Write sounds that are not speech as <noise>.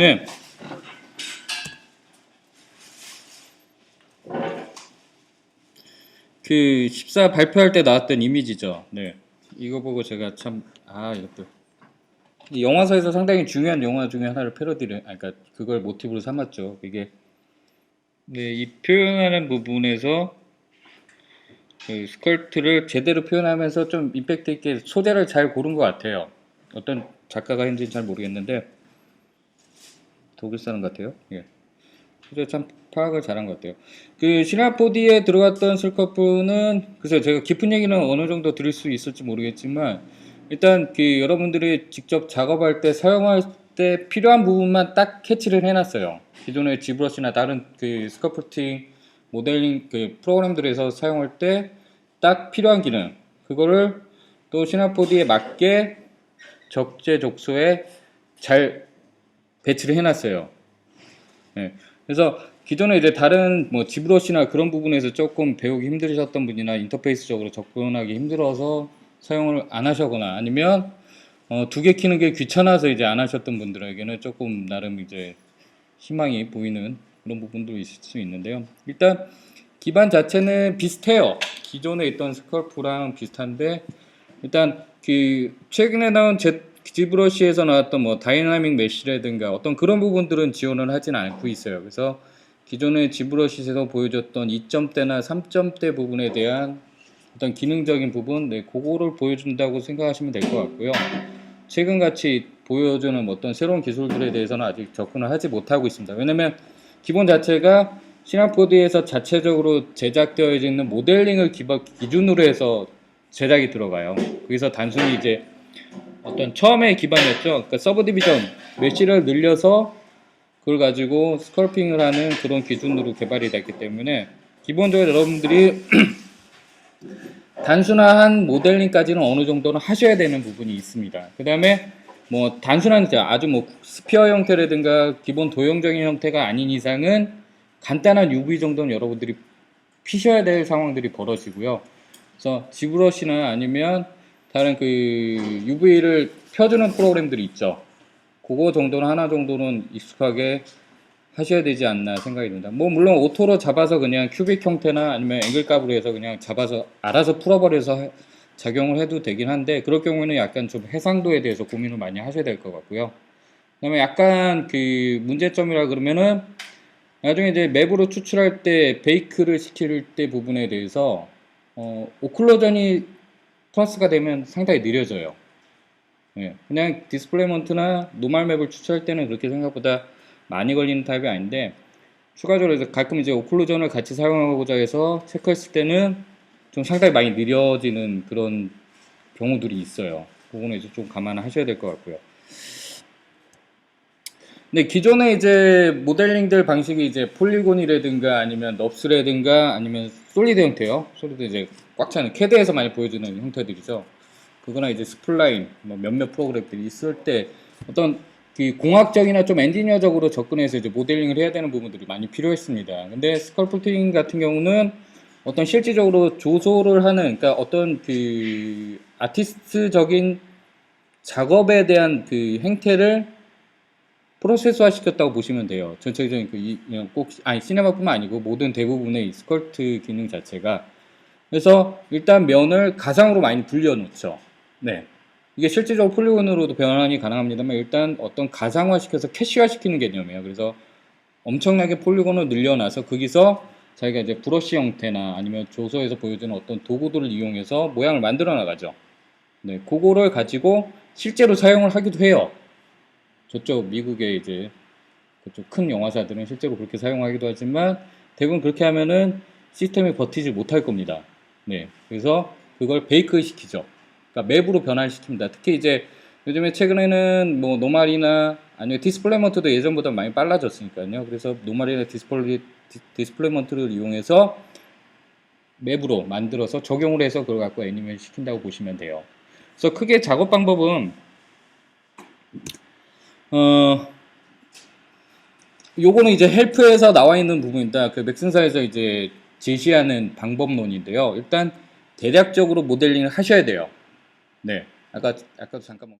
예. 그 14 발표할 때 나왔던 이미지죠. 네. 이거 보고 제가 참 아 이것도 이 영화사에서 상당히 중요한 영화 중에 하나를 패러디를 아 그러니까 그걸 모티브로 삼았죠. 이게 네, 이 표현하는 부분에서 그 스컬트를 제대로 표현하면서 좀 임팩트 있게 소재를 잘 고른 것 같아요. 어떤 작가가 했는지는 잘 모르겠는데 독일 사람 같아요. 예. 소재 참 파악을 잘한 것 같아요. 그 시나포디에 들어갔던 슬커프는 글쎄요 제가 깊은 얘기는 어느 정도 드릴 수 있을지 모르겠지만 일단 그 여러분들이 직접 작업할 때 사용할 때 필요한 부분만 딱 캐치를 해놨어요. 기존의 지브러시나 다른 그 스커프팅 모델링 그 프로그램들에서 사용할 때 딱 필요한 기능 그거를 또 시나포디에 맞게 적재적소에 잘 배치를 해놨어요. 네. 그래서 기존에 이제 다른 뭐 지브러시나 그런 부분에서 조금 배우기 힘드셨던 분이나 인터페이스적으로 접근하기 힘들어서 사용을 안 하셔거나 아니면 어, 두 개 키는 게 귀찮아서 이제 안 하셨던 분들에게는 조금 나름 이제 희망이 보이는 그런 부분도 있을 수 있는데요. 일단 기반 자체는 비슷해요. 기존에 있던 스컬프랑 비슷한데 일단 그 최근에 나온 제 지브러시에서 나왔던 뭐 다이나믹 메쉬라든가 어떤 그런 부분들은 지원을 하진 않고 있어요. 그래서 기존의 지브러시에서 보여줬던 2점대나 3점대 부분에 대한 어떤 기능적인 부분, 네, 그거를 보여준다고 생각하시면 될 것 같고요. 최근 같이 보여주는 어떤 새로운 기술들에 대해서는 아직 접근을 하지 못하고 있습니다. 왜냐면 기본 자체가 시나포드에서 자체적으로 제작되어 있는 모델링을 기준으로 해서 제작이 들어가요. 거기서 단순히 이제 어떤 처음에 기반이었죠. 그러니까 서브 디비전 메시를 늘려서 그걸 가지고 스컬핑을 하는 그런 기준으로 개발이 됐기 때문에 기본적으로 여러분들이 <clears throat> 단순한 모델링까지는 어느 정도는 하셔야 되는 부분이 있습니다. 그 다음에 뭐 단순한 아주 뭐 스피어 형태라든가 기본 도형적인 형태가 아닌 이상은 간단한 UV 정도는 여러분들이 피셔야 될 상황들이 벌어지고요. 그래서 지브러시나 아니면 다른 그 UV를 펴주는 프로그램들이 있죠. 그거 정도는 하나 정도는 익숙하게 하셔야 되지 않나 생각이 듭니다. 뭐 물론 오토로 잡아서 그냥 큐빅 형태나 아니면 앵글 값으로 해서 그냥 잡아서 알아서 풀어버려서 해- 작용을 해도 되긴 한데 그럴 경우에는 약간 좀 해상도에 대해서 고민을 많이 하셔야 될 것 같고요. 그다음에 약간 그 문제점이라 그러면은 나중에 이제 맵으로 추출할 때 베이크를 시킬 때 부분에 대해서 어, 오클로전이 플러스가 되면 상당히 느려져요. 예, 그냥 디스플레이먼트나 노말 맵을 추출할 때는 그렇게 생각보다 많이 걸리는 타입이 아닌데 추가적으로 가끔 이제 오클루전을 같이 사용하고자 해서 체크했을 때는 좀 상당히 많이 느려지는 그런 경우들이 있어요. 그거는 이제 좀 감안하셔야 될 것 같고요. 근데 기존에 이제 모델링들 방식이 이제 폴리곤이라든가 아니면 넙스라든가 아니면 솔리드 형태요. 솔리드 이제 꽉 차는 캐드에서 많이 보여주는 형태들이죠. 그거나 이제 스플라인 뭐 몇몇 프로그램들이 있을 때 어떤 그 공학적이나 좀 엔지니어적으로 접근해서 이제 모델링을 해야 되는 부분들이 많이 필요했습니다. 근데 스컬프팅 같은 경우는 어떤 실질적으로 조소를 하는 그러니까 어떤 그 아티스트적인 작업에 대한 그 행태를 프로세스화 시켰다고 보시면 돼요. 전체적인 그꼭 아니 시네마뿐만 아니고 모든 대부분의 이 스컬트 기능 자체가 그래서 일단 면을 가상으로 많이 불려놓죠. 네. 이게 실질적으로 폴리곤으로도 변환이 가능합니다만 일단 어떤 가상화 시켜서 캐시화 시키는 개념이에요. 그래서 엄청나게 폴리곤을 늘려놔서 거기서 자기가 이제 브러쉬 형태나 아니면 조소에서 보여주는 어떤 도구들을 이용해서 모양을 만들어 나가죠. 네, 그거를 가지고 실제로 사용을 하기도 해요. 저쪽 미국의 이제 그쪽 큰 영화사들은 실제로 그렇게 사용하기도 하지만 대부분 그렇게 하면은 시스템이 버티지 못할 겁니다. 네, 그래서 그걸 베이크 시키죠. 그러니까 맵으로 변환시킵니다. 특히 이제 요즘에 최근에는 뭐 노말이나 아니면 디스플레이먼트도 예전보다 많이 빨라졌으니까요. 그래서 노말이나 디스플레이, 디- 디스플레이먼트를 이용해서 맵으로 만들어서 적용을 해서 그걸 갖고 애니메이션 시킨다고 보시면 돼요. 그래서 크게 작업 방법은 어 요거는 이제 헬프에서 나와 있는 부분입니다. 그 맥슨사에서 이제 제시하는 방법론인데요. 일단 대략적으로 모델링을 하셔야 돼요. 네. 아까 아까도 잠깐